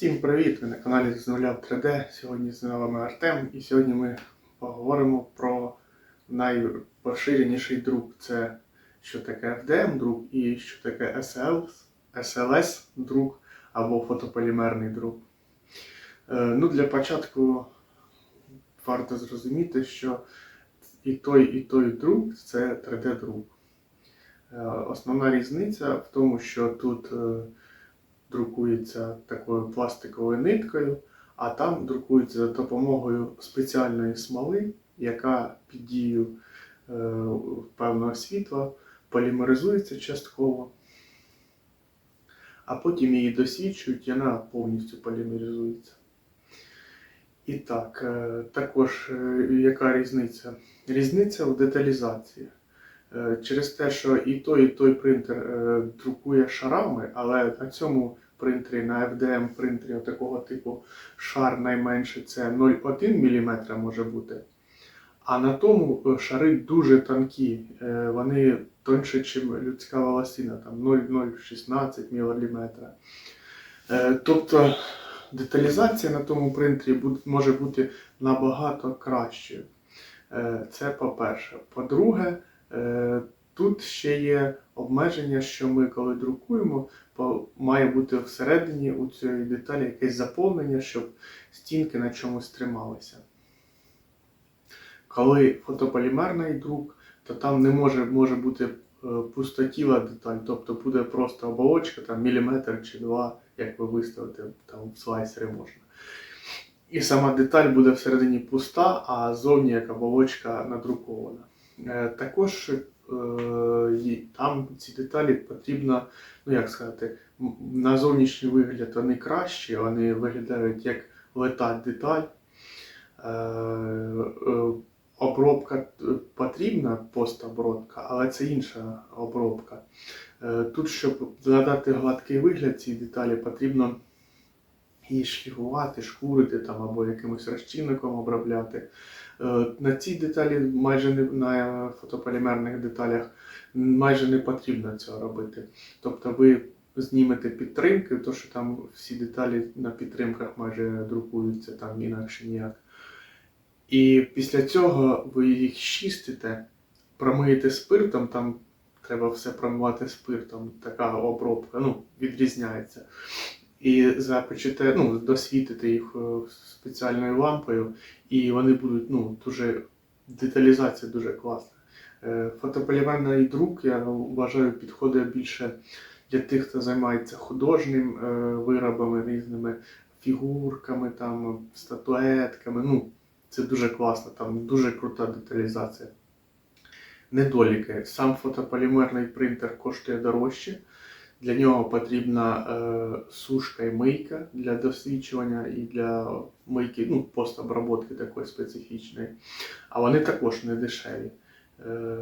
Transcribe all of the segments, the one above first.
Всім привіт! Ви на каналі з нуля 3D. Сьогодні з вами Артем, і сьогодні ми поговоримо про найпоширеніший друк. Це що таке FDM друк і що таке SLS, SLS друк або фотополімерний друк. Е, Ну, для початку варто зрозуміти, що і той, і той друк це 3D-друк. Е, Основна різниця в тому, що тут е, друкується такою пластиковою ниткою, а там друкується за допомогою спеціальної смоли, яка під дією е, певного світла полімеризується частково, а потім її досвідчують, і вона повністю полімеризується. І так, е, також е, яка різниця? Різниця в деталізації. Е, Через те, що і той, і той принтер е, друкує шарами, але на цьому принтері, на FDM принтері такого типу шар найменше це 0,1 мм може бути. А на тому е, шари дуже тонкі, вони тоньше, ніж людська волосина, там 0,016 мм. Тобто деталізація на тому принтері може бути набагато кращою. Це по-перше. По-друге, Тут ще є обмеження, що ми, коли друкуємо, має бути всередині у цієї деталі якесь заповнення, щоб стінки на чомусь трималися. Коли фотополімерний друк, то там не може, може бути е, пустотіла деталь, тобто буде просто оболочка, там міліметр чи два, як ви виставите там в можна. І сама деталь буде всередині пуста, а зовні як оболочка надрукована. Е, Також е, там ці деталі потрібно, ну як сказати, на зовнішній вигляд вони кращі, вони виглядають як лета деталь. Е, Обробка потрібна, постобробка, але це інша обробка. Тут, щоб надати гладкий вигляд цій деталі, потрібно її шліфувати, шкурити там, або якимось розчинником обробляти. Е, На цій деталі майже не на фотополімерних деталях майже не потрібно цього робити. Тобто ви знімете підтримки, то що там всі деталі на підтримках майже друкуються там інакше ніяк. І після цього ви їх чистите, промиєте спиртом, там треба все промивати спиртом, така обробка ну, відрізняється. І запечете, ну, досвітите їх е, спеціальною лампою, і вони будуть ну, дуже деталізація дуже класна. Е, Фотополімерний друк, я вважаю, підходить більше для тих, хто займається художнім е, виробами, різними фігурками, там, статуетками. Ну, це дуже класно, там дуже крута деталізація. Недоліки. Сам фотополімерний принтер коштує дорожче. Для нього потрібна е, сушка і мийка для досвідчування і для мийки, ну, постоброботки такої специфічної. А вони також не дешеві. Е,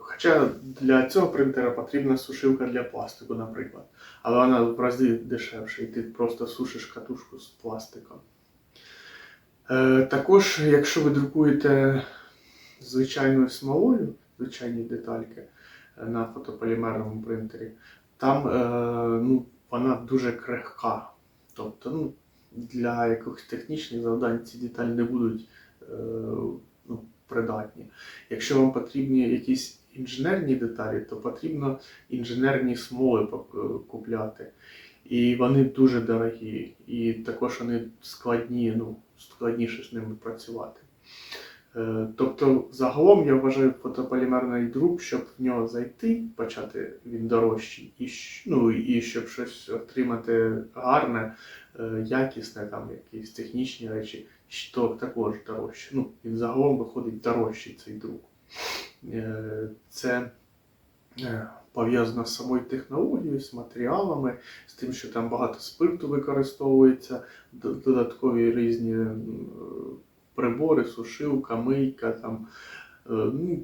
хоча для цього принтера потрібна сушилка для пластику, наприклад. Але вона в рази дешевша, і ти просто сушиш катушку з пластиком. Е, також, якщо ви друкуєте звичайною смолою, звичайні детальки е, на фотополімерному принтері, там е, ну, вона дуже крихка. Тобто ну, для якихось технічних завдань ці деталі не будуть е, ну, придатні. Якщо вам потрібні якісь інженерні деталі, то потрібно інженерні смоли е, купляти. І вони дуже дорогі, і також вони складні, ну, складніше з ними працювати. Е, Тобто, загалом я вважаю фотополімерний друк, щоб в нього зайти, почати він дорожчий, і, ну, і щоб щось отримати гарне, е, якісне, там якісь технічні речі, то також дорожче. Ну, він загалом виходить дорожчий цей друк. Е, Це пов'язано з самою технологією, з матеріалами, з тим, що там багато спирту використовується, додаткові різні прибори, сушилка, мийка. Там, е, ну,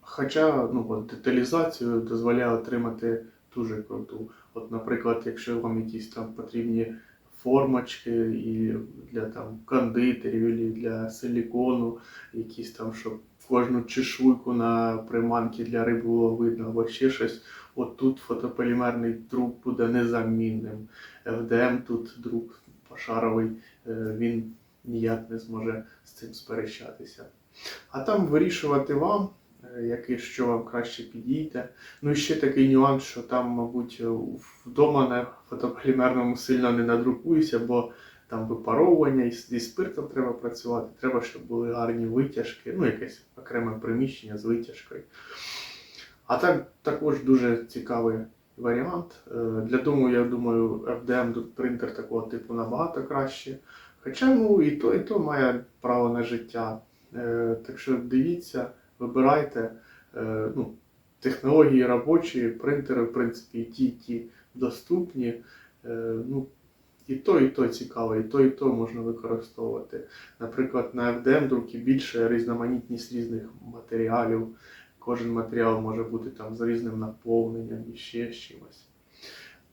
хоча ну, от, деталізацію дозволяє отримати дуже круту. От, наприклад, якщо вам якісь там потрібні формочки і для там кондитерів, і для силікону, якісь там, щоб кожну чешуйку на приманки для риб було видно, або ще щось. От тут фотополімерний друк буде незамінним. FDM тут друк пошаровий, е, він ніяк не зможе з цим сперечатися. А там вирішувати вам, е, який що вам краще підійде. Ну і ще такий нюанс, що там, мабуть, е, вдома на фотополімерному сильно не надрукуюся, бо там випаровування і зі спиртом треба працювати. Треба, щоб були гарні витяжки, ну якесь окреме приміщення з витяжкою. А так також дуже цікавий варіант. Е, Для дому, я думаю, FDM принтер такого типу набагато краще. Хоча ну, і то, і то має право на життя. Е, Так що дивіться, вибирайте. Е, Ну, технології робочі, принтери, в принципі, і ті, ті доступні. Е, Ну, і то, і то цікаво, і то, і то можна використовувати. Наприклад, на FDM друкі більше різноманітність різних матеріалів. Кожен матеріал може бути там з різним наповненням і ще з чимось.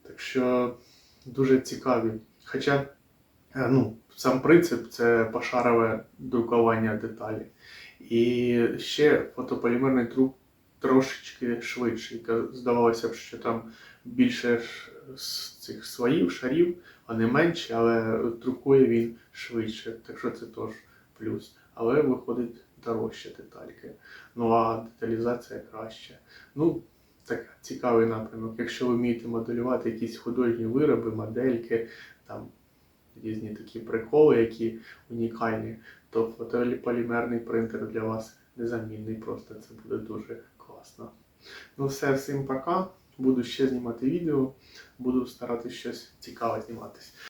Так що дуже цікаві. Хоча е, ну, сам принцип це пошарове друкування деталі. І ще фотополімерний друк трошечки швидший. Здавалося б, що там більше цих слоїв, шарів, вони менші, але друкує він швидше. Так що це теж плюс. Але виходить дорожче детальки. Ну а деталізація краще. Ну, так, цікавий напрямок. Якщо ви вмієте моделювати якісь художні вироби, модельки, там різні такі приколи, які унікальні, то фотополімерний принтер для вас незамінний. Просто це буде дуже класно. Ну, все, всім пока. Буду ще знімати відео, буду старатися щось цікаве зніматись.